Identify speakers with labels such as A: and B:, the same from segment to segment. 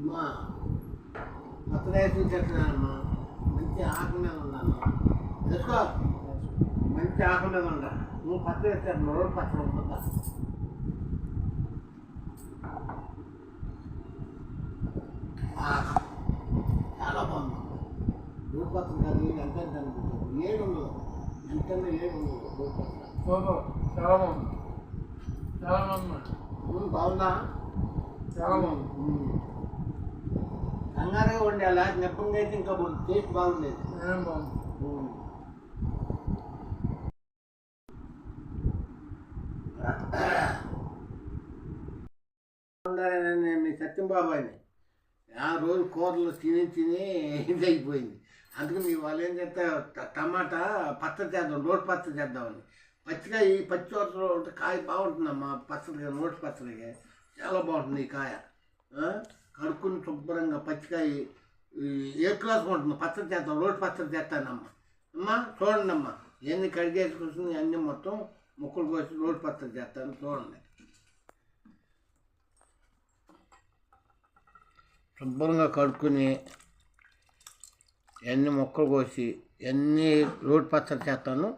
A: అమ్మా పచ్చడేసి చెట్లమ్మా మంచి ఆకు మీద ఉన్నాను. వేసుకో మంచి ఆకు మీద ఉండా. నువ్వు పచ్చడి వేసాను రోడ్డు పచ్చడి ఉంటుందా. చాలా బాగుంది. పచ్చడి కాదు ఎంత ఎంత ఏడు ఉండదు ఎంతన్నా ఏడు
B: సూపర్ చాలా బాగుంది. చాలా బాగుంది
A: బాగుందా?
B: చాలా బాగుంది.
A: కంగారుగా వండాలా నెప్పంగా అయితే ఇంకా టేస్ట్ బాగుండేది. ఉండాలని మీ సత్యం బాబాయ్ని ఆ రోజు కూరలు తిని తిని ఇది అయిపోయింది. అందుకే మీ వాళ్ళు ఏం చేస్తారు ట- టమాటా పచ్చడి చేద్దాం రోడ్డు పచ్చడి చేద్దామని. పచ్చిగా ఈ పచ్చి వరుసలో ఉంటే కాయ బాగుంటుందమ్మా పచ్చడిగా రోడ్డు పచ్చడిగా. చాలా బాగుంటుంది ఈ కాయ? కడుక్కుని శుభ్రంగా పచ్చికాయ ఏ క్లాస్ ఉంటుంది పచ్చడి చేస్తాం రోడ్డు పచ్చడి చేస్తానమ్మా. అమ్మా చూడండి అమ్మా ఎన్ని కడిగేసుకొస్తుంది అన్నీ మొత్తం ముక్కలు కోసి రోడ్డు పచ్చడి చేస్తాను చూడండి. శుభ్రంగా కడుక్కుని ఎన్ని మొక్కలు కోసి ఎన్ని రోడ్ పచ్చడి చేస్తాను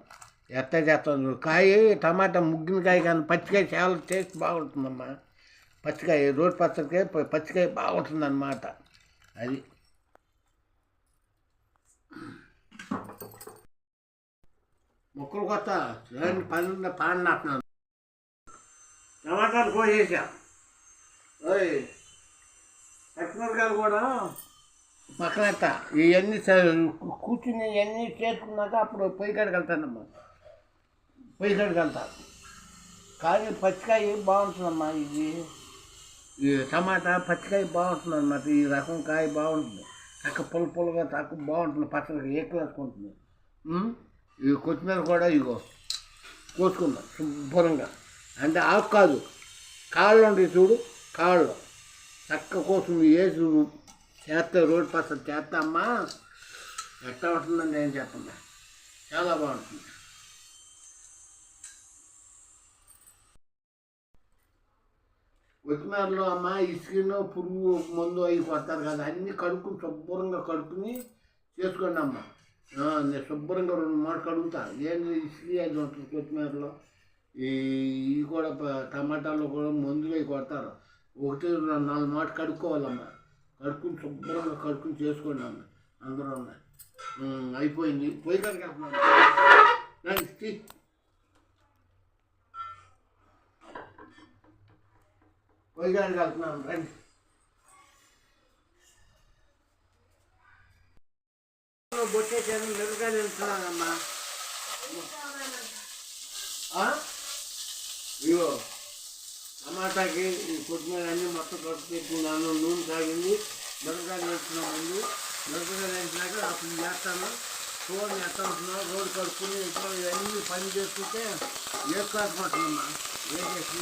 A: ఎట్ట చేస్తాను కాయ టమాటా ముగ్గిన కాయ కానీ పచ్చికాయ చాలా టేస్ట్ బాగుంటుందమ్మా. పచ్చికాయ రోడ్ పచ్చడికాయ పచ్చికాయ బాగుంటుంది అన్నమాట అది. మొక్కలు కొత్త రెండు పన్నెండు పాండి నాటున్నాను టమాటాలు కోసేసా. ఓయ్ పచ్చిమిరకాయలు కూడా పక్కనట్ట ఇవన్నీ కూర్చుని ఇవన్నీ చేసుకున్నాక అప్పుడు పొయ్యి కాడికి వెళ్తానమ్మా. పొయ్యి కాడికి వెళ్తాను కానీ పచ్చికాయ బాగుంటుందమ్మా ఇది? ఈ టమాటా పచ్చికాయ బాగుంటుంది అన్నమాట ఈ రకం కాయ బాగుంటుంది. చక్క పుల్ల పుల్లగా తక్కువ బాగుంటుంది పచ్చడికి ఏకలేసుకుంటుంది ఈ కొత్తిమీర కూడా ఇగో కోసుకుందాం శుభ్రంగా. అంటే ఆకు కాదు కాళ్ళు ఉంటాయి చూడు కాళ్ళు చక్క కోసం వేసి చేస్తే రోడ్ పచ్చడి చేస్తామ్మా. ఎట్లా ఉంటుందని నేను చెప్పండి చాలా బాగుంటుంది. కొత్తిమీరలో అమ్మ ఇసుకను పురుగు మందు అవి కొడతారు కదా అన్నీ కడుక్కుని శుభ్రంగా కడుక్కుని చేసుకోండి అమ్మ. నేను శుభ్రంగా రెండు మాట కడుగుతా ఏంది ఇసుక అది ఉంటుంది కొత్తిమీరలో? ఈ ఇవి కూడా టమాటాలో కూడా మందులు అవి కొడతారు. ఒకటి నాలుగు మాట కడుక్కోవాలమ్మా. కడుక్కుని శుభ్రంగా కడుక్కుని చేసుకోండి అమ్మ. అందరూ అయిపోయింది. పోయి కనుక పోయి కనుక వెళ్తున్నాను రండి బొట్టేసాను మిరపకాయలు వెళ్తున్నానమ్మా ఇవో టమాటాకి ఈ కొత్తిమీర అన్నీ మొత్తం కడుపు పెట్టుకున్నాను నూనె తాగింది మిరపకాయలు వేస్తున్నా ముందు. మిరపకాయలు వేసినాక అప్పుడు చేస్తాను. ఫోన్ ఎట్లా ఉంటున్నావు రోడ్డు కడుక్కుని ఇప్పుడు ఇవన్నీ పని చేసుకుంటే ఏ కాకపోతుందమ్మా ఏ చేసి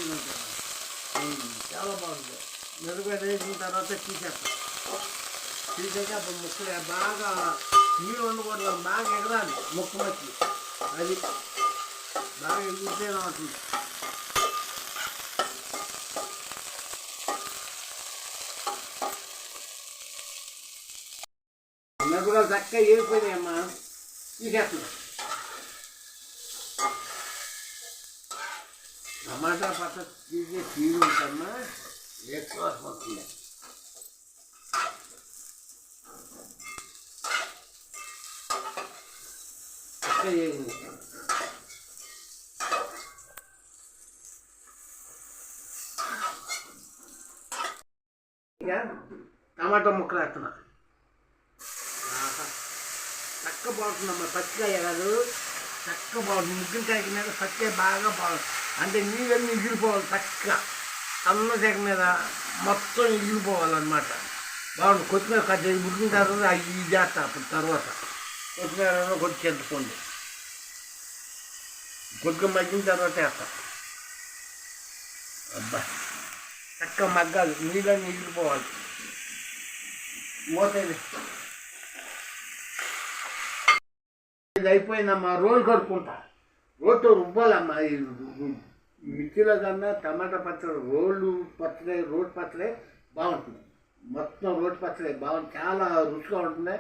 A: చాలా బాగుంది. మిరపకాయలు వేసిన తర్వాత తీసేస్తాం. తీసేసి అప్పుడు ముక్కలు బాగా నీళ్ళు ఉండకూడదు బాగా ఎగరాలి ముక్క మచ్చి అది బాగా ఎగిరితే అవుతుంది. మిరపకాయలు చక్కగా ఏరిపోయినాయమ్మా. తీసేస్తున్నాం. టమాటా పట్ట తీరు ఉంటమ్మా ఎక్కువ వస్తుంది చక్కగా ఏరింది ముక్కలు వేస్తున్నా చక్క బాగుంటుందమ్మా పచ్చిగా పచ్చికాయ చక్కగా చక్క బాగుంటుంది ముగ్గురికాయ మీద చక్కగా బాగా బాగుంది. అంటే నీళ్ళన్నీ మిగిలిపోవాలి చక్క అన్న చెక్క మీద మొత్తం మిగిలిపోవాలన్నమాట బాగుంది. కొత్తిమీర కట్ ఉడికిన తర్వాత అవి చేస్తా అప్పుడు తర్వాత. కొత్తిమీర కొద్ది చెందుకోండి కొద్దిగా మగ్గిన తర్వాత వేస్తా. అబ్బా. చక్క మగ్గాలి. నీళ్ళని మిగిలిపోవాలి మూతది ఇది అయిపోయిందమ్మా రోలు కడుక్కుంటా. రోడ్డు రుబ్బాలమ్మా ఈ రు- మిర్చిలో కన్నా టమాటా పచ్చడి రోళ్ళు పచ్చడి రోడ్ పచ్చడి బాగుంటుంది. మొత్తం రోడ్డు పచ్చడి బాగుంది చాలా రుచిగా ఉంటుంది.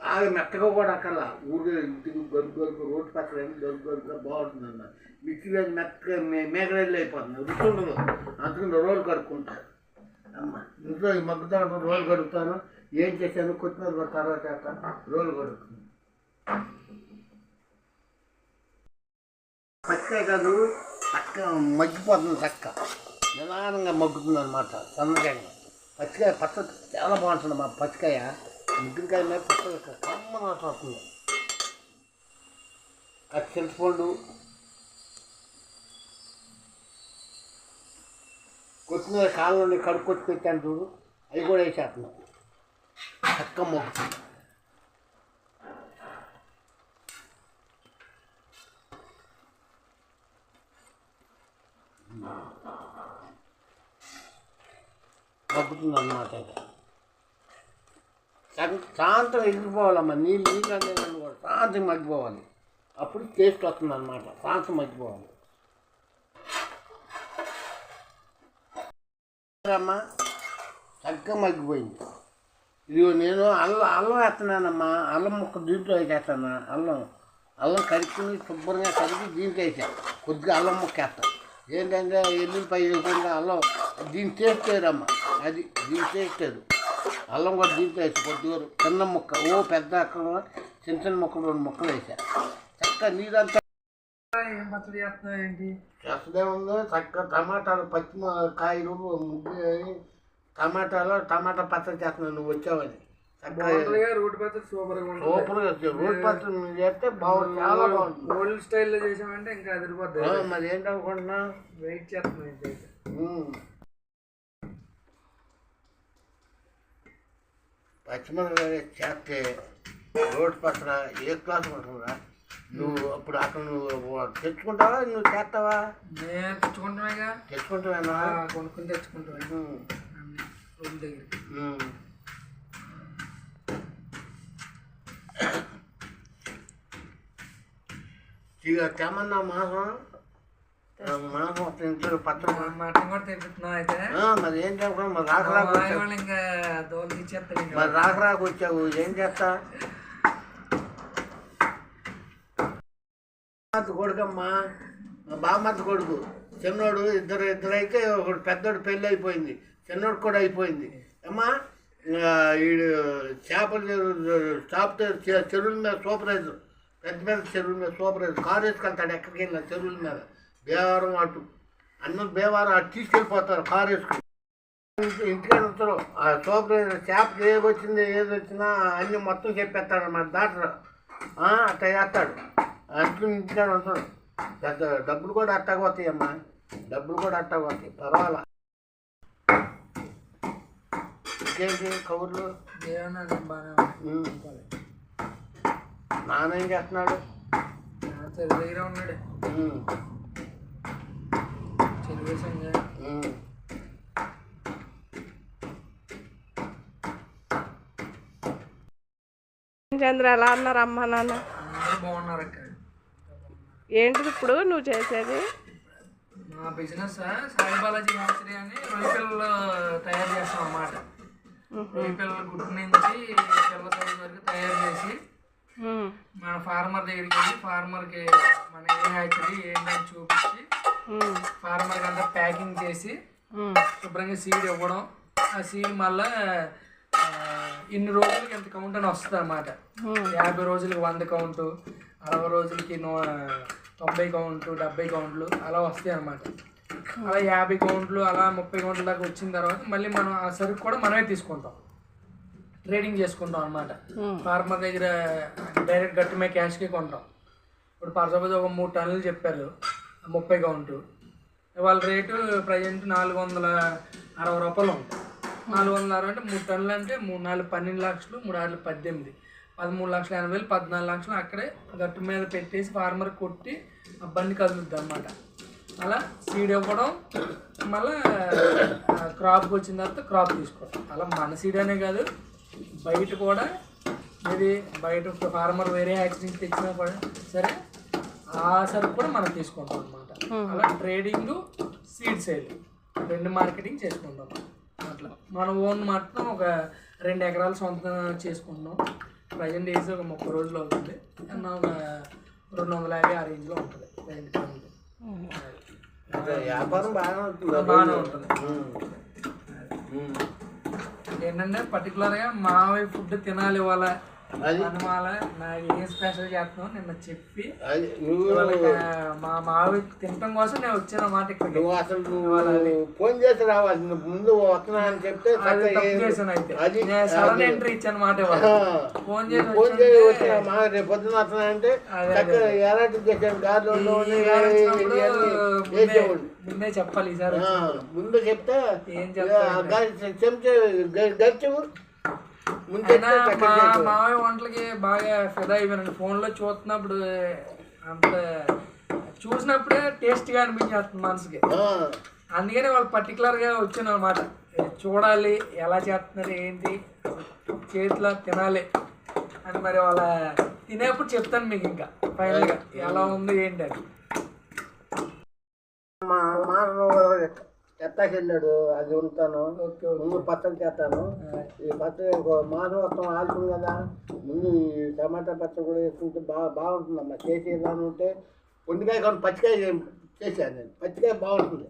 A: బాగా మెత్తగా కూడా అక్కడ ఊరిలో ఇంటికి గరుగు గరుకు రోటి పచ్చడి అని గరుకు బాగుంటుంది అన్న మిర్చిలో మెత్తగా మే మేకరేళ్ళు అయిపోతుంది రుచి ఉండదు. అందుకని రోలు కడుక్కుంటారు అమ్మ ఇంట్లో ఈ మగ్గుతాను రోలు కడుగుతాను. ఏం చేశాను? కొత్తిమీర తర్వాత రోలు కడుగుతాను పచ్చే కాదు చక్క మగ్గిపోతుంది చక్క. నిదానంగా మగ్గుతుంది అనమాట సన్నకాయ. పచ్చికాయ పచ్చ చాలా బాగుంటుంది మా పచ్చికాయ. ముగ్గురికాయ మీద పచ్చ కమ్మ నాటు వస్తుంది ఆ చింతపండు కొత్తిమీర కాళ్ళ కడుక్కొచ్చి పెట్టాను చూడు అవి కూడా వేసేస్తున్నాం. చక్క మొగ్గుతుంది. తగ్గుతుంది అన్నమాట ఇక శాంతం ఎగిరిపోవాలమ్మా నీళ్ళు నీళ్ళు కూడా శాంతం మగ్గిపోవాలి. అప్పుడు టేస్ట్ వస్తుంది అనమాట శాంతం మగ్గిపోవాలి. అమ్మా చక్కగా మగ్గిపోయింది. ఇదిగో నేను అల్లం అల్లం వేస్తున్నానమ్మా. అల్లం ముక్క దీంట్లో వేసేస్తాను. అల్లం అల్లం కరిగి శుభ్రంగా కరిగి దీంట్లో వేసాను కొద్దిగా అల్లం ముక్క వేస్తాను ఏంటంటే ఎల్లుల్లిపాయ వేయకుండా అల్లం దీని టేస్ట్ వేరమ్మా. అది దీని టేస్ట్ వేరు అల్లం కూడా దీంట్లో వేసి కొద్దిగా చిన్న ముక్క. ఓ పెద్ద అక్కడ చిన్న చిన్న ముక్కలు రెండు ముక్కలు వేసా చక్కగా నీరంతా
B: ఏం పచ్చడి చేస్తున్నావు ఏంటి?
A: చేస్తూనే ఉంది. చక్కగా టమాటాలు పచ్చి కాయలు ముగ్గు టమాటాలు టమాటా పచ్చడి చేస్తున్నాను నువ్వు వచ్చావని
B: రోడ్డు పచ్చడి
A: సూపర్గా ఉంటుంది రోడ్ పచ్చడి చేస్తే బాగుంది చాలా బాగుంటుంది.
B: ఓల్డ్ స్టైల్లో చేసామంటే ఇంకా అదిరిపోద్ది.
A: మరి ఏంటనుకుంటున్నా
B: వెయిట్ చేస్తున్నాం
A: పచ్చిమిరపకాయ చేస్తే రోడ్ పచ్చడ ఏ క్లాస్ ఉంటుందా నువ్వు అప్పుడు అక్కడ నువ్వు తెచ్చుకుంటావా? నువ్వు చేస్తావా?
B: నేను తెచ్చుకుంటున్నాయిగా
A: తెచ్చుకుంటావేనా?
B: ఆ, కొనుక్కుని తెచ్చుకుంటాం.
A: ఉమ్.
B: రూమ్ దగ్గరికి
A: ఉమ్. ఇక తెమ్మన్నా మాసం? మాసం తింటారు పచ్చడి
B: మా మటన్ కూడా తెప్పిస్తున్నాం అయితే
A: మరి ఏం చెప్పడం మరి రాక రాక
B: ఇంకా దోలు ఇచ్చేస్తారు ఇంకా.
A: మరి రాక రాక వచ్చావు. ఏం చేస్తా? బామ్మర్ది కొడుకమ్మా. మా బామ్మర్ది కొడుకు. చిన్నోడు ఇద్దరు ఇద్దరైతే ఒకడు పెద్దోడు పెళ్ళి అయిపోయింది. చిన్నోడు కూడా అయిపోయింది. అమ్మా ఈడు చేపలు చాప చెరువుల మీద సూపరైజర్ పెద్ద పెద్ద చెరువుల మీద సూపరైజర్ కారు వేసుకెళ్తాడు ఎక్కడికి వెళ్ళినా చెరువుల మీద. బేవారం అటు. అందరూ బేవారం అటు తీసుకెళ్ళిపోతారు కారు వేసుకుని. ఇంటికాడ ఉంటారు ఆ సూపర్ చేపకి ఏది వచ్చింది ఏది వచ్చినా అన్ని మొత్తం చెప్పేస్తాడు అన్నమాట డాక్టర్. ఆ, అట్లా చేస్తాడు. అందుకు ఇంటికాడ ఉంటాడు పెద్ద డబ్బులు కూడా అట్టకపోతాయి అమ్మా డబ్బులు కూడా అట్టకపోతాయి పర్వాలా? ఇంకేంటి కబుర్లు. నాన్న ఏం చేస్తున్నాడు?
B: దగ్గర ఉన్నాడు.
C: చంద్ర ఎలా అన్నారు అమ్మ నాన్న?
B: బాగున్నారు
C: ఏంటిది ఇప్పుడు నువ్వు చేసేది?
B: మా బిజినెస్ సాయి బాలాజీ హ్యాచరీ అని రొయ్య పిల్లలు తయారు చేస్తాం అన్నమాట. రొయ్య పిల్లల గుడ్డు నుంచి పిల్ల సైజు వరకు తయారు చేసి మన ఫార్మర్ దగ్గరికి వెళ్ళి ఫార్మర్కి మన ఏ హ్యాచరీ ఏంటని చూపించి ఫార్మర్కి అంతా ప్యాకింగ్ చేసి శుభ్రంగా సీడ్ ఇవ్వడం. ఆ సీడ్ మళ్ళా ఇన్ని రోజులకి ఎంత కౌంట్ అని వస్తుంది అన్నమాట. యాభై రోజులకి వంద కౌంటు అరవై రోజులకి నూ తొంభై కౌంట్లు డెబ్బై కౌంట్లు అలా వస్తాయి అన్నమాట. అలా యాభై కౌంట్లు అలా ముప్పై కౌంట్ల దాకా వచ్చిన తర్వాత మళ్ళీ మనం ఆ సరుకు కూడా మనమే తీసుకుంటాం. ట్రేడింగ్ చేసుకుంటాం అనమాట ఫార్మర్ దగ్గర డైరెక్ట్ గట్టుమే క్యాష్కి కొంటాం. ఇప్పుడు ఫర్ సపోజ్ ఒక మూడు టన్నులు చెప్పారు ముప్పై కౌంటు. వాళ్ళ రేటు ప్రజెంట్ నాలుగు వందల అరవై రూపాయలు ఉంటుంది నాలుగు వందల అరవై అంటే మూడు టన్నులు అంటే మూడు నాలుగు పన్నెండు లక్షలు మూడు ఆరు పద్దెనిమిది. పదమూడు లక్షల ఎనభై వేలు పద్నాలుగు లక్షలు అక్కడే గట్టు మీద పెట్టేసి ఫార్మర్ కొట్టి ఆ బండి కదులుద్ది అనమాట అలా సీడ్ ఇవ్వడం మళ్ళీ క్రాప్కి వచ్చిన తర్వాత క్రాప్ తీసుకోవడం. అలా మన సీడ్ అనే కాదు బయట కూడా ఇది బయట ఫార్మర్ వేరే యాక్సిడెంట్ తెచ్చినా కూడా సరే ఆ సరుకు కూడా మనం తీసుకుంటాం అనమాట అలా ట్రేడింగ్ సీడ్ సేల్ రెండు మార్కెటింగ్ చేసుకుంటాం. అట్లా. మన ఓన్ మాత్రం ఒక రెండు ఎకరాలు సొంతం చేసుకుంటున్నాం. ప్రజెంట్ వేసి ఒక ముప్పై రోజులు అవుతుంది. అన్న ఒక రెండు వందల యాభై ఆ రేంజ్లో ఉంటుంది. ప్రజెంట్.
A: అంటే వ్యాపారం బాగానే ఉంటుంది
B: బాగానే ఉంటుంది. ఏంటంటే పర్టికులర్గా మావి ఫుడ్ తినాలి ఇవాళ.
A: అది?
B: నాకు ఏం స్పెషల్ చేస్తున్నావు? నిన్న చెప్పి
A: అది నువ్వు
B: మా మావి తినటం కోసం నేను వచ్చిన మాట ఇక్కడికి.
A: నువ్వు అసలు నువ్వు ఫోన్ చేసి రావాలి. ముందు వస్తున్నా అని చెప్తే
B: అది సడన్ ఎంట్రీ ఇచ్చాను మాట ఫోన్ చేసి
A: ఫోన్ చేసి
B: ఉంటే
A: వచ్చిన మా రేపు పొద్దున వస్తున్నా అంటే చక్కగా ఎలాంటి చేశాను గార్లు
B: ముందే చెప్పాలి ఈసారి.
A: ఆ, ముందు చెప్తే
B: ఏం
A: చెంచే
B: మా. మావయ్య వంటలకి బాగా ఫిదా అయిపోయానండి ఫోన్లో చూస్తున్నప్పుడు అంత చూసినప్పుడే టేస్ట్గా అనిపించేస్తుంది మనసుకి. అందుకని వాళ్ళు పర్టికులర్గా వచ్చాను అనమాట చూడాలి ఎలా చేస్తున్నారు ఏంటి చేతిలో తినాలి అని మరి వాళ్ళ తినేప్పుడు చెప్తాను మీకు ఇంకా. ఫైనల్గా ఎలా ఉంది ఏంటి అని
A: మా మానవ చెత్తాకి వెళ్ళాడు. అది ఉంటాను. ముందు పచ్చడి చేస్తాను. ఈ పచ్చడి మాసం మొత్తం ఆడుతుంది కదా. ముందు ఈ టమాటా పచ్చడి కూడా వేసుకుంటే బాగా బాగుంటుందమ్మా. చేసి ఏదైనా ఉంటే వండికాయ కానీ పచ్చికాయ చేశాను నేను. పచ్చికాయ బాగుంటుంది.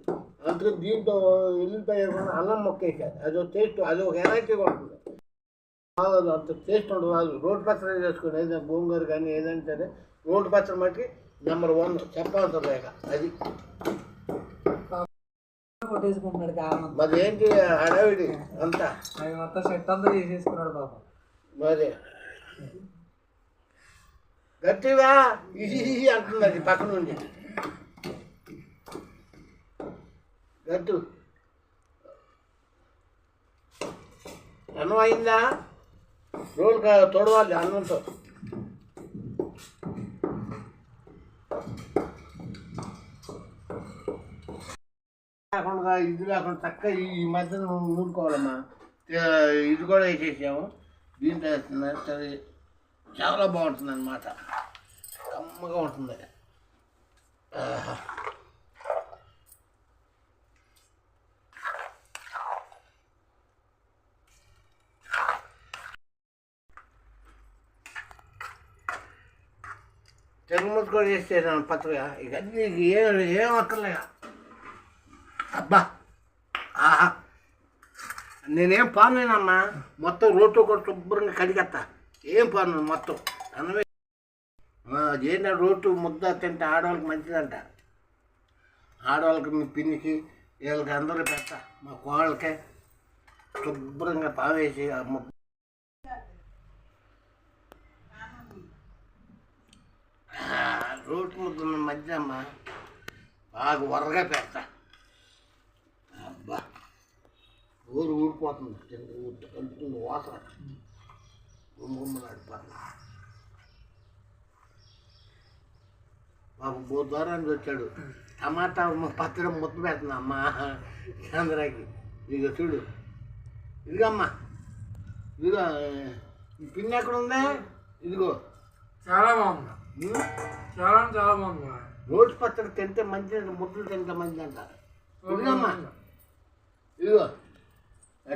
A: అందుకని దీంట్లో ఎల్లిపాయ అల్లం మొక్క వేసాను అది ఒక టేస్ట్ అది ఒక వెరైటీగా ఉంటుంది. బాగా అంత టేస్ట్ ఉండదు. రాదు రోడ్డు పచ్చడి చేసుకుని ఏదైనా గోంగూర కానీ ఏదైనా సరే రోడ్డు పచ్చడి మట్టి నెంబర్ వన్ చెప్పాల్సిన అది.
B: కొట్టేసుకుంటున్నాడు కారణం
A: మరి ఏంటి హడావిడి అంతా?
B: అవి మొత్తం సెట్ అంతా చేసేసుకున్నాడు పాపం.
A: మరి? గట్టిగా ఇహి అంటుంది అది పక్క నుండి. గట్టు. అన్నం అయిందా? రోల్ తొడవాలి అన్నంతో? ఇది అక్కడ చక్కగా ఈ- మధ్యన మధ్య నూరుకోవాలమ్మా ఇది కూడా వేసేసాము. దీంట్లో వేస్తున్నారు సరే చాలా బాగుంటుంది అనమాట కమ్మగా ఉంటుంది. తెలుగు కూడా చేసేసాను పచ్చగా. ఇక అన్నీ ఏం ఏం అక్కర్లేక అబ్బా ఆహా. నేనేం పానేనమ్మా మొత్తం రోడ్డు కూడా శుభ్రంగా కడిగేస్తా. ఏం పాను మొత్తం? అన్నమే. అదేంటో రోడ్డు ముద్ద తింటే ఆడవాళ్ళకి మంచిదంట. ఆడవాళ్ళకి మీ పిన్నికి వీళ్ళకి అందరూ పెడతా. మా కోళ్ళకే శుభ్రంగా పావేసి ఆ ముద్ద. రోడ్డు ముద్ద మధ్య అమ్మా బాగా వరగా పెడతా అబ్బా ఊరు ఊడిపోతుంది. ఊరు కలుపుతుంది వాసన. గుమ్మగుమ్మలాడిపోతుంది బాబు బోద్వారానికి వచ్చాడు. టమాటా పచ్చడి ముద్ద పెడుతున్నా అమ్మా చంద్రకి. ఇదిగో చూడు. ఇదిగమ్మా. ఇదిగో ఈ పిన్ ఎక్కడ ఉందా ఇదిగో.
B: చాలా బాగుంది. చాలా చాలా బాగుంది.
A: రోడ్డు పచ్చడి తింటే మంచిది ముద్దలు తింటే మంచిది అంట ఇదిగమ్మా. ఇదిగో.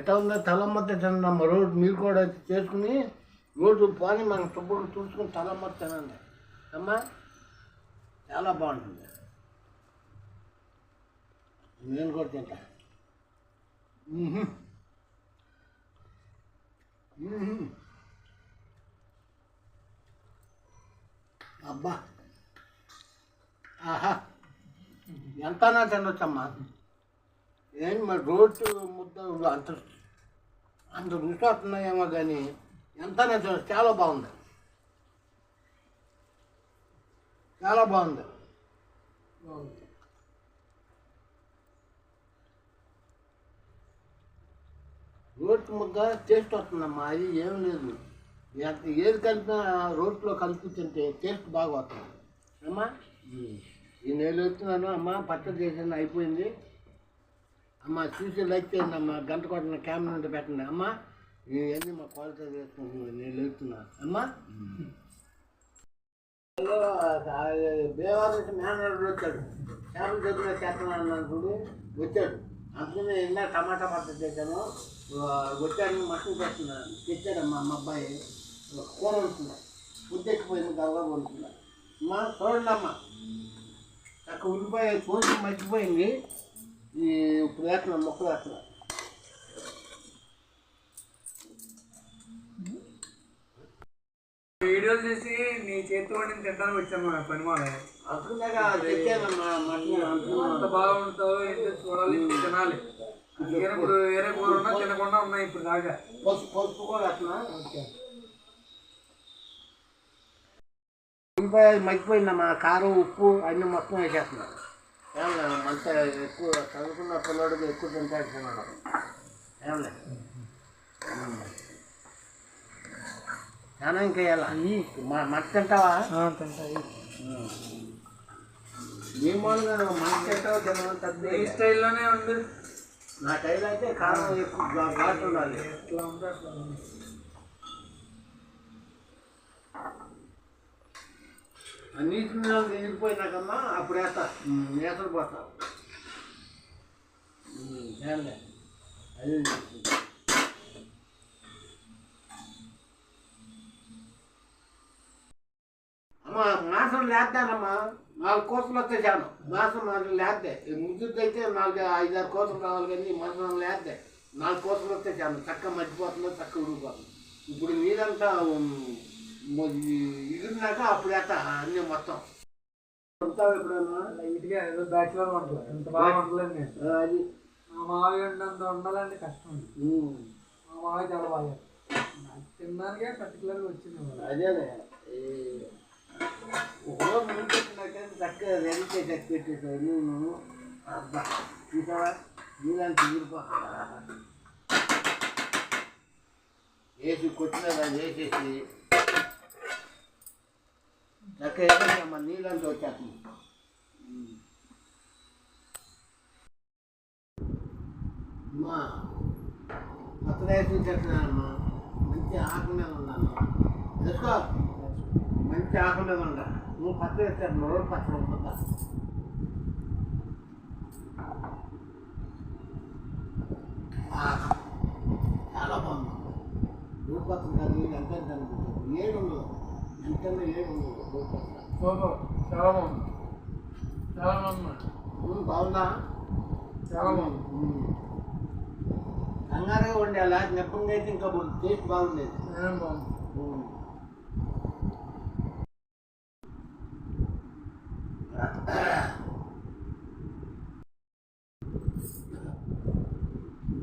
A: ఎట్లా ఉందో తలమ్మత్త తినమ్మా రోడ్డు మీరు కూడా చేసుకుని రోడ్డు పోని మనం శుభ్రంగా చూసుకుని తలమ్మత్త తినండి. అమ్మా చాలా బాగుంటుంది. నేను కూడా తింటా. అబ్బా. ఆహా. ఎంతనా తినొచ్చమ్మా. ఏం మరి రోడ్డు ముద్ద అంత అంత రుచి వస్తున్నాయేమో కానీ ఎంతనా తినొచ్చు చాలా బాగుంది. చాలా బాగుంది. రోడ్డు ముద్ద టేస్ట్ వస్తుందమ్మా అది ఏం లేదు. ఎంత ఏది కలిపినా రోట్లో కలిపి తింటే టేస్ట్ బాగా వస్తుంది. అమ్మా. ఈ నెల వచ్చినాను అమ్మ పచ్చడి చేసాను అయిపోయింది. అమ్మ చూసి లైక్ చేయండి అమ్మ గంట కొట్టిన కెమెరా నుండి పెట్టండి. అమ్మ ఇవన్నీ మా క్వాలిటీ చేసుకుంటున్నాను నేను వెళ్తున్నా. అమ్మా. బేవారు మేనేజర్ వచ్చాడు. చేపలు దగ్గర చేస్తున్నాను అనుకుని వచ్చాడు. అందుకని ఇందా టమాటా పట్ట చేశాను. వచ్చాడు మటన్ చేస్తున్నాను. తెచ్చాడమ్మా మా అమ్మ అబ్బాయి కూర వండుతున్నా. ఉద్దెక్కిపోయింది గల్లా వండుతున్నా. అమ్మా చూడండి అమ్మ అక్కడ ఉల్లిపాయ కోసి మర్చిపోయింది. ఈ ఇప్పుడు వేస్తున్నాను మొక్కలు వేస్తున్నా
B: వీడియోలు చేసి నీ చేతి వండిని తినడానికి వచ్చాను మా పని మాల అంత? బాగుంటుందో ఏంటో చూడాలి తినాలి. అందుకని ఇప్పుడు వేరే కూర ఉన్నా తినకుండా ఉన్నాయి ఇప్పుడు దాకా.
A: పసుపు కూడా వేస్తున్నా
B: ఓకే.
A: కారం ఉప్పు అన్నీ మొత్తం వేసేస్తున్నా. ఏమన్నా మంట ఎక్కువ చదువుకున్న పిల్లడికి ఎక్కువ తింటాడు ఏమలే? చాలా ఇంకా వేయాలి మా మంట తింటావా?
B: తింటాయి
A: నీ మూలంగా నువ్వు మంట తింటావు తగ్గి
B: ఈ స్టైల్లోనే ఉంది.
A: నా టైం అయితే కారం ఎక్కువ ఘాటు ఉండాలి.
B: ఎట్లా ఉంటే అట్లా ఉంది
A: ఆ నీటి నీళ్ళు ఎగిరిపోయినాకమ్మా అప్పుడు వేస్తా. నేతలు పోతా అది అమ్మా మాసం లేద్దానమ్మా. నాలుగు కోసలు వస్తే చాలు. మాసం నాలుగు ముద్దుతో అయితే నాలుగు ఐదారు కోసలు రావాలి కానీ మాసం లేద్దే. నాలుగు కోసలు వస్తే చాలు. చక్క మర్చిపోతుందో చక్క ఉడికిపోతుంది. ఇప్పుడు నీదంతా ఎగిరినాక అప్పుడు వేస్తా అన్నీ మొత్తం.
B: లైట్గా ఏదో బ్యాచులర్ వంటలు. ఇంత బాగా నేను
A: ఆ, అది.
B: మా వండాలంటే కష్టం మా మామయ్య చాలా బాగా నాకు తినడానికే పర్టికులర్గా వచ్చింది.
A: అదేలే ఈ ఒకరోజు ముందు పెట్టినాక చక్కగా రెడీ చేసి పెట్టేసావు నువ్వు అబ్బా చూసావా? నీళ్ళని తీరిపోతా వేసి కొట్టినది అది వేసేసి చక్కగా నీళ్ళంతా వచ్చేస్తుంది. అమ్మా కొత్త వేసి మంచి ఆకు మీద ఉన్నాను. తెలుసుకో మంచి ఆకు మీద ఉండ. నువ్వు పచ్చ వేస్తాను నువ్వు పచ్చ ఉంటుందా చాలా బాగుంది. నువ్వు పచ్చ కాదు ఎంత ఎంత ఏడు ఉండదు
B: చాలా బాగుంది. చాలా బాగుంది.
A: బాగుందా?
B: చాలా బాగుంది.
A: కంగారుగా వండాలా నెప్పంగా అయితే ఇంకా టేస్ట్ బాగుండేది.
B: బాగుంది.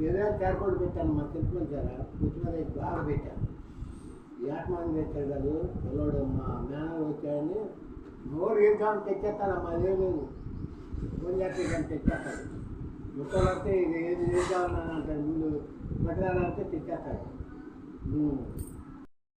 A: ఏదో చేరుకోడు పెట్టాను మా రేపు బాగా పెట్టాను. ఏటమాని తెచ్చాడు కాదు మా మేనలు వచ్చాడని నోరు ఏం కాదు తెచ్చేస్తానమ్మా అదే లేదు. ఫోన్ చేస్తే కానీ తెచ్చేస్తాడు? ముక్కలు వస్తే ఇది ఏది ఏం కావాలన్నా అంటాడు. ముందు వస్తే తెచ్చేస్తాడు.